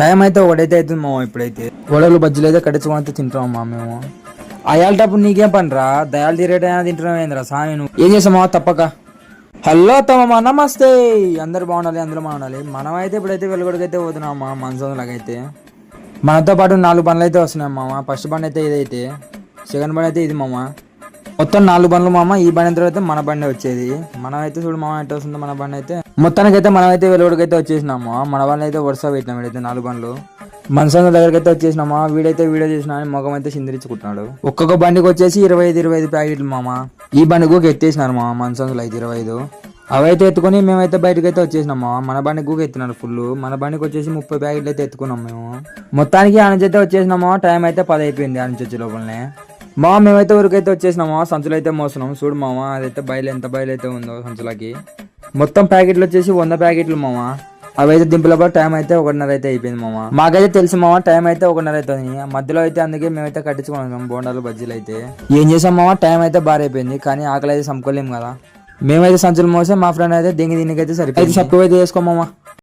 Time అయితే ఒకటైతే అవుతుంది మామ ఇప్పుడైతే. వడలు బజ్జీలు అయితే కట్టించుకొని అయితే తింటాం మా మేము. అయ్యాలటప్పుడు నీకేం పని రా దయాలు తీరేటైనా తింటున్నావు ఏంద్రా సామి నువ్వు? ఏం చేసామా తప్పక? హలో తమ నమస్తే. అందరు బాగుండాలి అందరూ బాగుండాలి. మనమైతే ఇప్పుడైతే వెలుగుడికైతే పోతున్నాం మా మనసులాగైతే మనతో పాటు నాలుగు పనులు అయితే వస్తున్నాయి మామ. ఫస్ట్ బండి అయితే ఇదైతే. సెకండ్ బండి అయితే ఇది మామ. మొత్తం నాలుగు బండ్లు మామ. ఈ బండి తర్వాత మన బండి వచ్చేది. మనం అయితే చూడు మామ ఎట్ట వస్తుందో మన బండి అయితే. మొత్తానికి అయితే మనం వచ్చేసినాము. మన వాళ్ళని అయితే వరుస పెట్టినాం వీడైతే నాలుగు బండ్లు. మనసంగ దగ్గరికి అయితే వచ్చేసినామా. వీడైతే వీడియో చేసిన అని మొగం అయితే సిందరించుకుంటున్నాడు ఒక్కొక్క బండికి వచ్చేసి ఇరవై ఐదు ఇరవై ఐదు ప్యాకెట్లు మామ. ఈ బండికి ఎత్తేసినారు మా మనసంగులు అయితే ఇరవై ఐదు. అవైతే ఎత్తుకొని మేమైతే బయటకు అయితే మన బండికి కూడా ఎత్తినారు ఫుల్ మన బండికి వచ్చేసి ముప్పై ప్యాకెట్లు అయితే ఎత్తుకున్నాం మేము. మొత్తానికి ఆ నుంచి అయితే వచ్చేసినామా టైం అయితే పది అయిపోయింది ఆ నుంచి వచ్చే లోపలనే. మా మేమైతే ఊరికైతే వచ్చేసినామా సంచులు అయితే మోస్తున్నాం. చూడు మామ అదైతే బయలు ఎంత బయలు అయితే ఉందో సంచులకి. మొత్తం ప్యాకెట్లు వచ్చేసి వంద ప్యాకెట్లు మామ. అవి అయితే దింపులపై టైం అయితే ఒకటిన్నర అయితే అయిపోయింది మామ. మాకైతే తెలుసు మామ టైం అయితే ఒకటిన్నర అవుతుంది మధ్యలో అయితే అందుకే మేమైతే కట్టించుకున్నాం బోండాలు బజ్జీలు అయితే. ఏం చేసాం మామ టైం అయితే బాగా అయిపోయింది కానీ ఆకలి అయితే సంపుకోలేము కదా. మేమైతే సంచులు మోసే మా ఫ్రెండ్ అయితే దింగి దీనికి అయితే సరిపోయింది సక్కువ అయితే వేసుకో